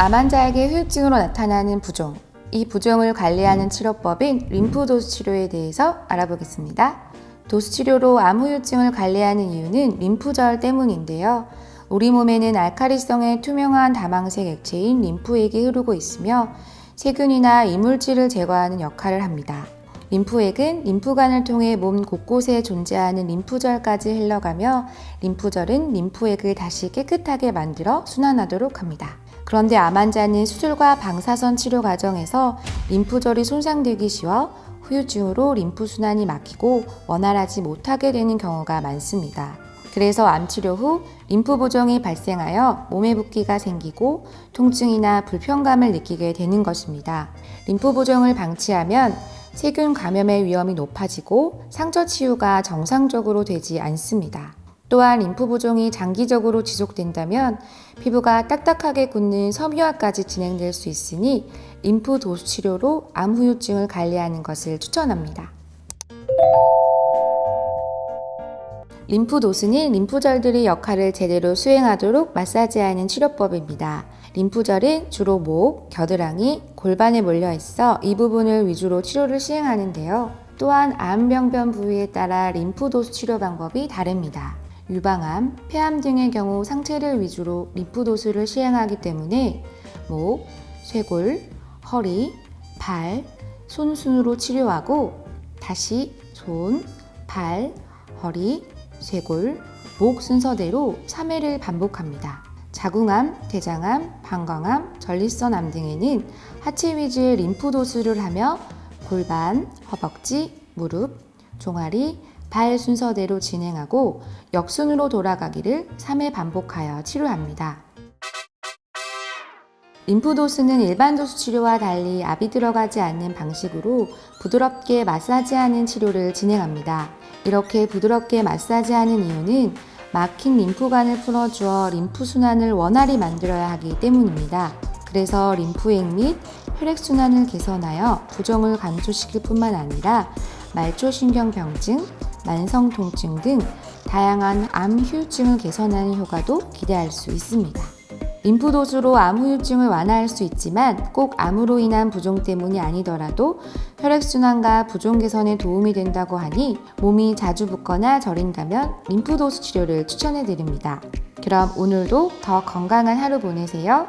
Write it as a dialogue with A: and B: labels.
A: 암 환자에게 후유증으로 나타나는 부종. 이 부종을 관리하는 치료법인 림프 도수 치료에 대해서 알아보겠습니다. 도수 치료로 암 후유증을 관리하는 이유는 림프절 때문인데요. 우리 몸에는 알카리성의 투명한 다망색 액체인 림프액이 흐르고 있으며 세균이나 이물질을 제거하는 역할을 합니다. 림프액은 림프관을 통해 몸 곳곳에 존재하는 림프절까지 흘러가며 림프절은 림프액을 다시 깨끗하게 만들어 순환하도록 합니다. 그런데 암 환자는 수술과 방사선 치료 과정에서 림프절이 손상되기 쉬워 후유증으로 림프 순환이 막히고 원활하지 못하게 되는 경우가 많습니다. 그래서 암 치료 후 림프 보정이 발생하여 몸에 붓기가 생기고 통증이나 불편감을 느끼게 되는 것입니다. 림프 보정을 방치하면 세균 감염의 위험이 높아지고 상처 치유가 정상적으로 되지 않습니다. 또한 림프 보정이 장기적으로 지속된다면 피부가 딱딱하게 굳는 섬유화까지 진행될 수 있으니 림프 도수 치료로 암 후유증을 관리하는 것을 추천합니다. 림프 도수는 림프절들의 역할을 제대로 수행하도록 마사지하는 치료법입니다. 림프절은 주로 목, 겨드랑이, 골반에 몰려 있어 이 부분을 위주로 치료를 시행하는데요. 또한 암병변 부위에 따라 림프 도수 치료 방법이 다릅니다. 유방암, 폐암 등의 경우 상체를 위주로 림프 도수를 시행하기 때문에 목, 쇄골, 허리, 발, 손 순으로 치료하고 다시 손, 발, 허리, 쇄골, 목 순서대로 3회를 반복합니다. 자궁암, 대장암, 방광암, 전립선암 등에는 하체 위주의 림프 도수를 하며 골반, 허벅지, 무릎, 종아리, 발 순서대로 진행하고 역순으로 돌아가기를 3회 반복하여 치료합니다. 림프도수는 일반 도수 치료와 달리 압이 들어가지 않는 방식으로 부드럽게 마사지하는 치료를 진행합니다. 이렇게 부드럽게 마사지하는 이유는 막힌 림프관을 풀어주어 림프 순환을 원활히 만들어야 하기 때문입니다. 그래서 림프액 및 혈액순환을 개선하여 부종을 감소시킬 뿐만 아니라 말초신경병증, 만성 통증 등 다양한 암 후유증을 개선하는 효과도 기대할 수 있습니다. 림프 도수로 암 후유증을 완화할 수 있지만 꼭 암으로 인한 부종 때문이 아니더라도 혈액순환과 부종 개선에 도움이 된다고 하니 몸이 자주 붓거나 저린다면 림프 도수 치료를 추천해 드립니다. 그럼 오늘도 더 건강한 하루 보내세요.